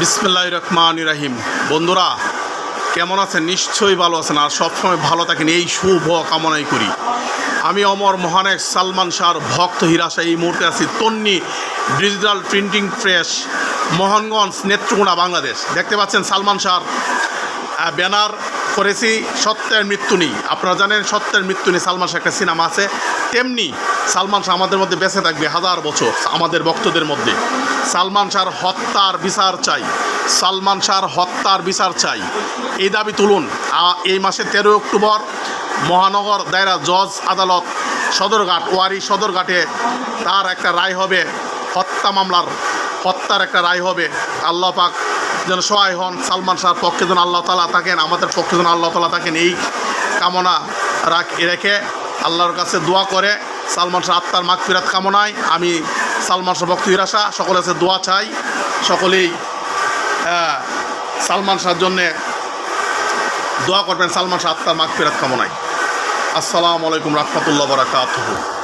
বিসমিল্লাহ রহমান রাহিম। বন্ধুরা, কেমন আছেন? নিশ্চয়ই ভালো আছেন আর সবসময় ভালো থাকেন। এই শুভ কামনাই করি। আমি অমর মহানেক সালমান শাহর ভক্ত হিরাশা এই মুহূর্তে আছি Tonni digital printing press, Mohanganj, Netrokona, Bangladesh. দেখতে পাচ্ছেন সালমান শাহর ব্যানার করেছি সত্যের মৃত্যু নেই। আপনারা জানেন সত্যের মৃত্যু নেই, সালমান শাহ একটা সিনেমা আছে। তেমনি সালমান শাহ আমাদের মধ্যে বেঁচে থাকবে হাজার বছর আমাদের ভক্তদের মধ্যে। সালমান শাহর হত্যার বিচার চাই। সালমান শাহর হত্যার বিচার চাই। এই দাবি তুলুন। এই মাসে তেরোই অক্টোবর মহানগর দায়রা জজ আদালত সদরঘাট, ওয়ারি সদরঘাটে তার একটা রায় হবে। হত্যা মামলার, হত্যার একটা রায় হবে। আল্লাহ পাক যেন সহায় হন। সালমান শাহর পক্ষে যেন আল্লাহ তালা থাকেন, আমাদের পক্ষে যেন আল্লাহ তালা থাকেন, এই কামনা রাখ রেখে আল্লাহর কাছে দোয়া করে সালমান শাহ আত্মার মাগ ফিরাত কামনায় আমি সালমান শাহ ভক্ত হিরাসা সকলের কাছে দোয়া চাই। সকলেই আহ, সালমান শাহর জন্যে দোয়া করবেন সালমান শাহ আত্মার মাগ ফেরাত কামনায়। আসসালামু আলাইকুম রহমতুল্লাহ বরাকাতুহু।